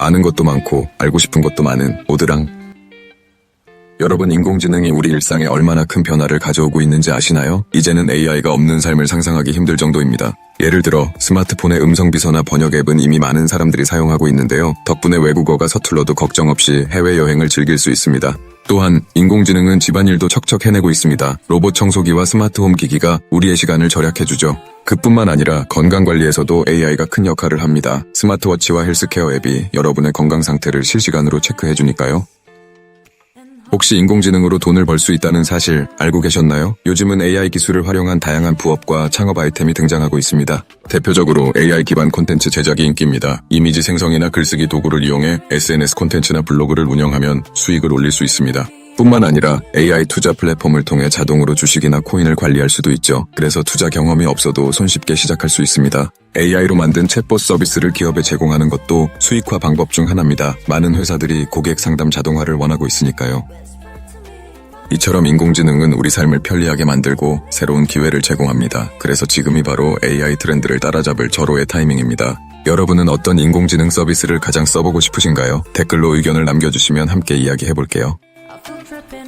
아는 것도 많고 알고 싶은 것도 많은 오드랑. 여러분 인공지능이 우리 일상에 얼마나 큰 변화를 가져오고 있는지 아시나요? 이제는 AI가 없는 삶을 상상하기 힘들 정도입니다. 예를 들어 스마트폰의 음성 비서나 번역 앱은 이미 많은 사람들이 사용하고 있는데요. 덕분에 외국어가 서툴러도 걱정 없이 해외 여행을 즐길 수 있습니다. 또한 인공지능은 집안일도 척척 해내고 있습니다. 로봇 청소기와 스마트홈 기기가 우리의 시간을 절약해주죠. 그뿐만 아니라 건강관리에서도 AI가 큰 역할을 합니다. 스마트워치와 헬스케어 앱이 여러분의 건강 상태를 실시간으로 체크해주니까요. 혹시 인공지능으로 돈을 벌 수 있다는 사실 알고 계셨나요? 요즘은 AI 기술을 활용한 다양한 부업과 창업 아이템이 등장하고 있습니다. 대표적으로 AI 기반 콘텐츠 제작이 인기입니다. 이미지 생성이나 글쓰기 도구를 이용해 SNS 콘텐츠나 블로그를 운영하면 수익을 올릴 수 있습니다. 뿐만 아니라 AI 투자 플랫폼을 통해 자동으로 주식이나 코인을 관리할 수도 있죠. 그래서 투자 경험이 없어도 손쉽게 시작할 수 있습니다. AI로 만든 챗봇 서비스를 기업에 제공하는 것도 수익화 방법 중 하나입니다. 많은 회사들이 고객 상담 자동화를 원하고 있으니까요. 이처럼 인공지능은 우리 삶을 편리하게 만들고 새로운 기회를 제공합니다. 그래서 지금이 바로 AI 트렌드를 따라잡을 절호의 타이밍입니다. 여러분은 어떤 인공지능 서비스를 가장 써보고 싶으신가요? 댓글로 의견을 남겨주시면 함께 이야기해볼게요.